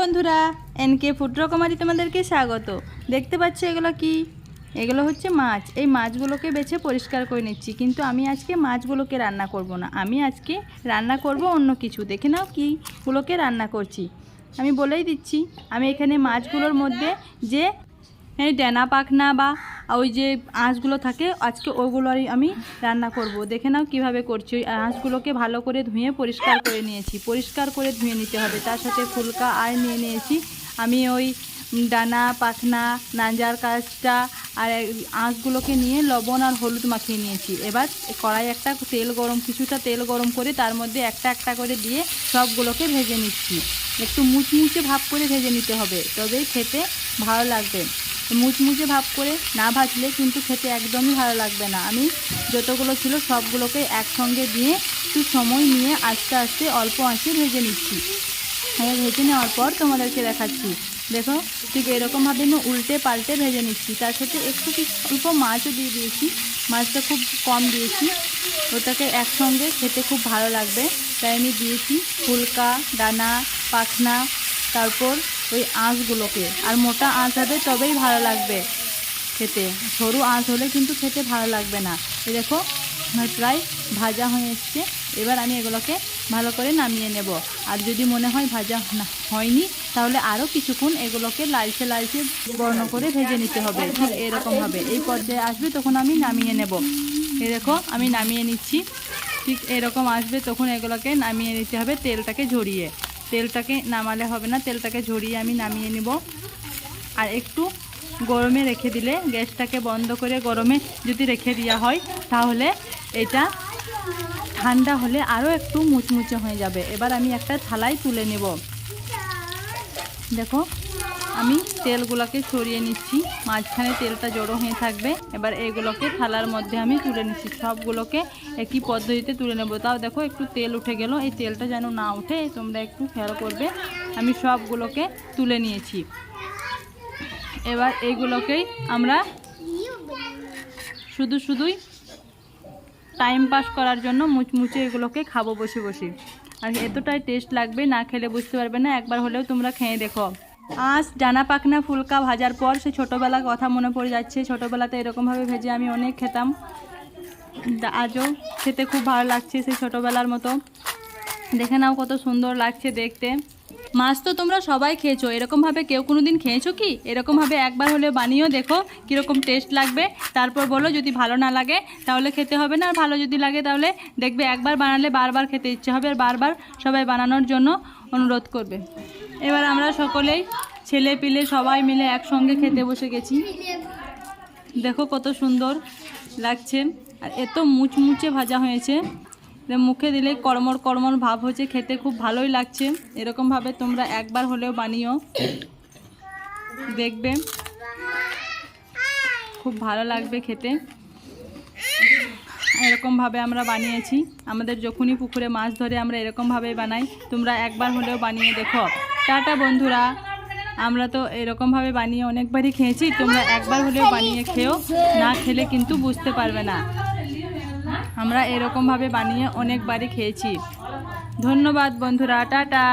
বন্ধুরা, NK food রকমারি তোমাদেরকে স্বাগত। দেখতে পাচ্ছ এগুলো কি? এগুলো হচ্ছে মাছ। এই মাছগুলোকে বেছে পরিষ্কার করে নিচ্ছি, কিন্তু আমি আজকে মাছগুলোকে রান্না করব না। আমি আজকে রান্না করব অন্য কিছু। দেখে নাও কীগুলোকে রান্না করছি। আমি বলেই দিচ্ছি, আমি এখানে মাছগুলোর মধ্যে যে ডেনা পাখনা বা ওই যে আঁশগুলো থাকে, আজকে ওগুলোরই আমি রান্না করব। দেখে নাও কীভাবে করছি। ওই আঁশগুলোকে ভালো করে ধুয়ে পরিষ্কার করে নিয়েছি। পরিষ্কার করে ধুয়ে নিতে হবে। তার সাথে ফুলকা আর নিয়ে নিয়েছি। আমি ওই ডানা পাখনা, নাঞ্জার কাজটা আর আঁশগুলোকে নিয়ে লবণ আর হলুদ মাখিয়ে নিয়েছি। এবার কড়াই একটা তেল গরম, কিছুটা তেল গরম করে তার মধ্যে একটা একটা করে দিয়ে সবগুলোকে ভেজে নিচ্ছি। একটু মুচমুচে ভাব করে ভেজে নিতে হবে। তবেই খেতে ভালো লাগবে। মুচমুচে ভাব করে না ভাজলে কিন্তু খেতে একদমই ভালো লাগবে না। আমি যতগুলো ছিল সবগুলোকে একসঙ্গে দিয়ে একটু সময় নিয়ে আস্তে আস্তে অল্প আঁচে ভেজে নিচ্ছি। ভেজে নেওয়ার পর তোমাদেরকে দেখাচ্ছি। দেখো ঠিক এরকমভাবে আমি উল্টে পাল্টে ভেজে নিচ্ছি। তার সাথে একটু অল্প মাছও দিয়ে দিয়েছি। মাছটা খুব কম দিয়েছি। ওটাকে একসঙ্গে খেতে খুব ভালো লাগবে। তাই আমি দিয়েছি ফুলকা, দানা, পাখনা তারপর ওই আঁশগুলোকে। আর মোটা আঁশ হবে, তবেই ভালো লাগবে খেতে। সরু আঁশ হলে কিন্তু খেতে ভালো লাগবে না। এই দেখো প্রায় ভাজা হয়ে এসছে। এবার আমি এগুলোকে ভালো করে নামিয়ে নেব। আর যদি মনে হয় ভাজা হয়নি, তাহলে আরও কিছুক্ষণ এগুলোকে লালচে লালচে বর্ণ করে ভেজে নিতে হবে। ঠিক এরকম হবে। এই পর্যায়ে আসবে, তখন আমি নামিয়ে নেব। এই দেখো, আমি নামিয়ে নিচ্ছি। ঠিক এরকম আসবে, তখন এগুলোকে নামিয়ে নিতে হবে তেলটাকে ঝরিয়ে। তেলটাকে নামালে হবে না, তেলটাকে ঝরিয়ে আমি নামিয়ে নিব। আর একটু গরমে রেখে দিলে গ্যাসটাকে বন্ধ করে গরমে যদি রেখে দেওয়া হয়, তাহলে এটা ঠান্ডা হলে আরও একটু মুচমুচে হয়ে যাবে। এবার আমি একটা থালায় তুলে নেব। দেখো, আমি তেলগুলোকে ছড়িয়ে নিচ্ছি। মাঝখানে তেলটা জড়ো হয়ে থাকবে। এবার এগুলোকে থালার মধ্যে আমি তুলে নিচ্ছি। সবগুলোকে একই পদ্ধতিতে তুলে নেব। তাও দেখো, একটু তেল উঠে গেল। এই তেলটা যেন না উঠে, তোমরা একটু খেয়াল করবে। আমি সবগুলোকে তুলে নিয়েছি। এবার এইগুলোকেই আমরা শুধু শুধুই টাইম পাস করার জন্য মুচমুচে এগুলোকে খাব বসে বসে। আর এতটাই টেস্ট লাগবে, না খেলে বুঝতে পারবে না, একবার হলেও তোমরা খেয়ে দেখো। আঁশ ডানা পাখনা ফুলকা ভাজার পর সে ছোটোবেলার কথা মনে পড়ে যাচ্ছে, ছোটোবেলাতে এরকমভাবে ভেজে আমি অনেক খেতাম। আজও খেতে খুব ভালো লাগছে সেই ছোটোবেলার মতো। দেখে নাও কত সুন্দর লাগছে দেখতে। মাছ তো তোমরা সবাই খেয়েছো। এরকমভাবে কেউ কোনো দিন খেয়েছো কি? এরকমভাবে একবার হলে বানিয়েও দেখো কীরকম টেস্ট লাগবে। তারপর বলো যদি ভালো না লাগে, তাহলে খেতে হবে না। আর ভালো যদি লাগে তাহলে দেখবে একবার বানালে বারবার খেতে ইচ্ছে হবে। আর বারবার সবাই বানানোর জন্য অনুরোধ করবে। এবার আমরা সকলেই ছেলে পিলে সবাই মিলে একসঙ্গে খেতে বসে গেছি। দেখো কত সুন্দর লাগছে। আর এত মুচমুচে ভাজা হয়েছে। মুখে দিলে কড়মড় কড়মড় ভাব হচ্ছে খেতে খুব ভালোই লাগছে। এরকমভাবে তোমরা একবার হলেও বানিও। দেখবে। খুব ভালো লাগবে খেতে। এরকমভাবে আমরা বানিয়েছি। আমাদের যখনই পুকুরে মাছ ধরে, আমরা এরকমভাবে বানাই। তোমরা একবার হলেও বানিয়ে দেখো। টাটা বন্ধুরা। আমরা তো এরকমভাবে বানিয়ে অনেকবারই খেয়েছি। তোমরা একবার হলেও বানিয়ে খেও না খেলে কিন্তু বুঝতে পারবে না। আমরা এরকমভাবে বানিয়ে অনেকবারই খেয়েছি। ধন্যবাদ বন্ধুরা টাটা।